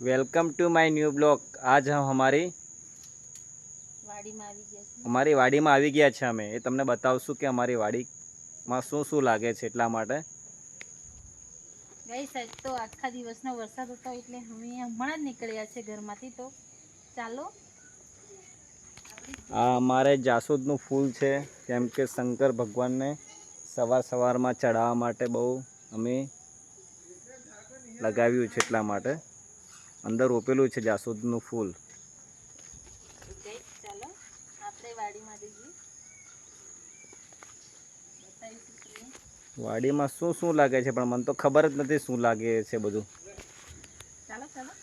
welcome to my new blog આજ હમ અમારી વાડીમાં આવી ગયા છે અમારી વાડીમાં આવી ગયા છે અમે એ તમને બતાવશું કે અમારી વાડીમાં શું શું લાગે છે એટલા માટે ગઈ સાઈડ તો આખા દિવસનો વરસાદ હતો એટલે અમે હમણાં જ નીકળ્યા છે ઘરમાંથી તો ચાલો આ અમારે જાસૂદનું ફૂલ છે કેમ કે શંકર ભગવાનને સવાર સવારમાં ચડાવવા માટે બહુ અમે લગાવ્યું છે એટલા માટે અંદર રોપેલું છે જાસૂદનું ફૂલ. વાડીમાં શું શું લાગે છે? પણ મને તો ખબર જ નથી શું લાગે છે બધું. ચાલો ચાલો.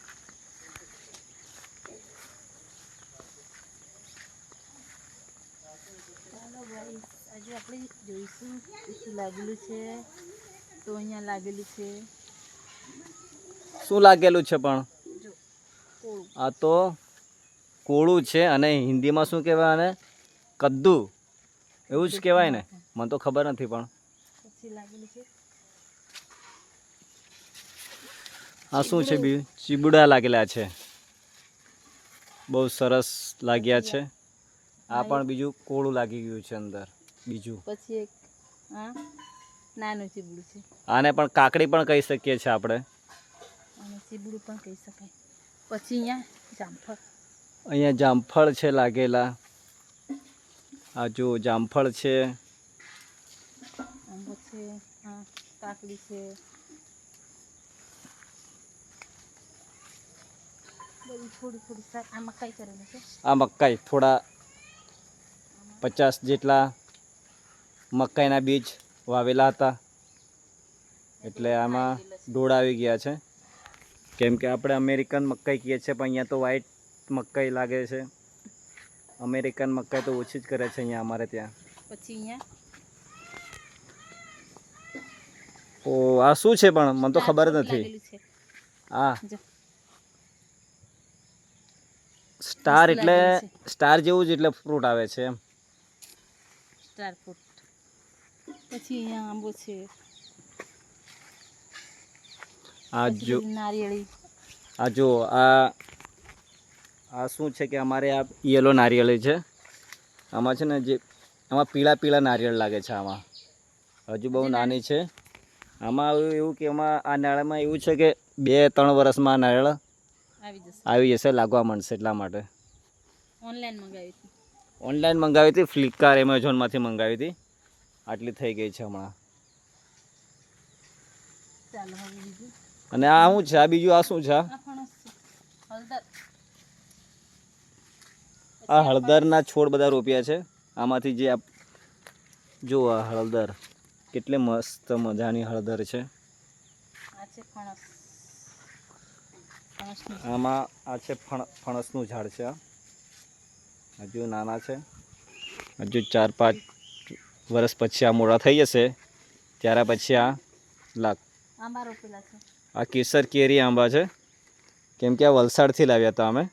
ચાલો આજે આપણે જોઈશું શું લાગેલું છે. તો અહીંયા લાગેલું છે. શું લાગેલું છે પણ? આ તો કોળું છે અને હિન્દીમાં શું કહેવાય આને? કદ્દુ. એવું જ કહેવાય ને. મને તો ખબર નથી પણ. આ શું છે બી? ચીબુડા લાગેલા છે. બહુ સરસ લાગ્યા છે. આ પણ બીજું કોળું લાગી ગયું છે અંદર. બીજું. પછી એક નાનું ચીબડું છે. આને પણ કાકડી પણ કહી શકીએ છીએ આપણે. ચીબડું પણ કહી શકાય. પછી અહીંયા જામફળ. અહીંયા જામફળ છે લાગેલા. આ જો જામફળ છે. આંબો હા કાકડી આ મકાઈ થોડા પચાસ જેટલા મકાઈના બીજ વાવેલા હતા. એટલે આમાં ડોળ આવી ગયા છે. કેમ કે આપણે અમેરિકન મકાઈ કહીએ છીએ પણ અહીંયા તો વ્હાઈટ મકાઈ લાગે છે. અમેરિકન મકાઈ તો ઓછી જ કરે છે અહીંયા અમારે ત્યાં. પછી અહીંયા? ઓ આ શું છે પણ? મને તો ખબર જ નથી. આ સ્ટાર એટલે સ્ટાર જેવું જ એટલે ફ્રૂટ આવે છે એમ. સ્ટાર ફ્રૂટ પછી અહીંયા આંબો છે. આ જો નારિયેળી. આ જો આ આ શું છે કે અમારે આ યલો નારિયેળી છે. આમાં છે ને જે આમાં પીળા પીળા નારિયેળ લાગે છે આમાં. હજુ બહુ નાની છે. આમાં એવું એવું કે એમાં આ નાળામાં એવું છે કે બે ત્રણ વર્ષમાં આ નારિયેળ આવી જશે. લાગવા માંડશે એટલા માટે. ઓનલાઈન મંગાવી હતી. ઓનલાઈન મંગાવી હતી ફ્લિપકાર્ટ એમેઝોનમાંથી મંગાવી હતી. આટલી થઈ ગઈ છે હમણાં. ચાલો હવે બીજું. અને આ શું છે? આ બીજું આ શું છે? આ? હળદરના છોડ બધા રોપ્યા છે. આમાંથી જે આપ જો આ હળદર. કેટલી મસ્ત મજાની હળદર છે. આમાં આ છે ફણસનું ઝાડ છે. આ હજુ નાના છે. હજુ ચાર પાંચ વર્ષ પછી આ મોડા થઈ જશે. ત્યારે પછી આ લાખ આંબા રોપેલા છે. આ કેસર કેરી આંબા છે. કેમ કે આ વલસાડથી લાવ્યા હતા અમે.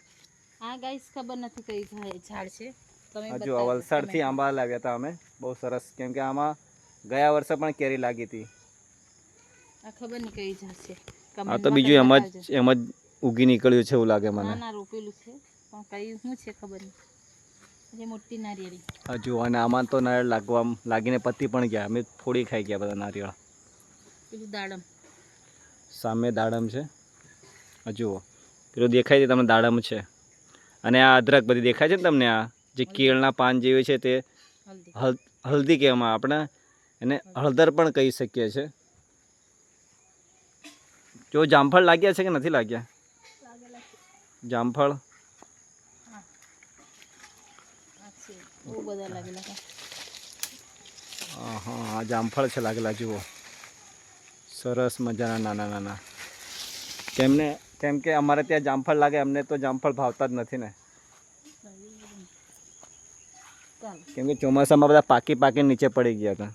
હા ગાઈસ ખબર નથી કઈ ઝાડ છે. તમે હજુ આ વલસાડથી આંબા લાવ્યા હતા અમે. બહુ સરસ. કેમ કે આમાં ગયા વર્ષે પણ કેરી લાગી હતી. આ ખબર નહીં કઈ ઝાડ છે. આ તો બીજું એમ જ એમ જ ઉગી નીકળ્યું છે એવું લાગે મને. ના રોપેલું છે. પણ કઈ શું છે ખબર નહીં. જે મોટી નારિયેળી. હજુ અને આમાં તો નારિયેળ લાગવા લાગીને પતી પણ ગયા. અમે થોડી ખાઈ ગયા બધા નારિયેળ. પેલું દાડમ. સામે દાડમ છે. આ જુઓ. પેલું દેખાય છે તમને દાડમ છે. અને આ અદરક બધી દેખાય છે ને તમને આ? જે કેળના પાન જેવી છે તે હલ્દી. હલ હલ્દી કહેવામાં આપણે. એને હળદર પણ કહી શકીએ છીએ જો જામફળ લાગ્યા છે કે નથી લાગ્યા? જામફળ. હા. હા જામફળ છે લાગેલા જુઓ. સરસ મજાના નાના નાના. તેમને કેમ કે અમારે ત્યાં જામફળ લાગે અમને તો જામફળ ભાવતા જ નથી ને. કેમ કે ચોમાસામાં બધા પાકી પાકી નીચે પડી ગયા હતા.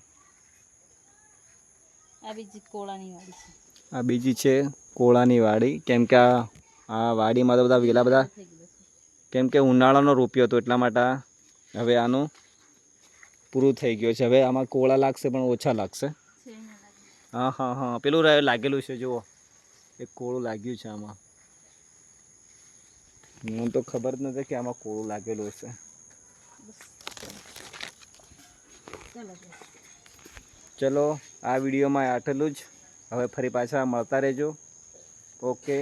આ બીજી કોળાની છે. આ બીજી છે કોળાની વાડી. કેમ કે આ આ વાડીમાં તો બધા વેલા બધા કેમ કે ઉનાળાનો રૂપિયો હતો એટલા માટે હવે આનું પૂરું થઈ ગયું છે. હવે આમાં કોળા લાગશે પણ ઓછા લાગશે. હા હા હા. પેલું લાગેલું છે, જુઓ. એક કોળું લાગ્યું છે આમાં. હું તો ખબર જ નથી કે આમાં કોળું લાગેલું હશે. ચલો, આ વિડીયોમાં આટલું જ. હવે ફરી પાછા મળતા રહેજો. ઓકે.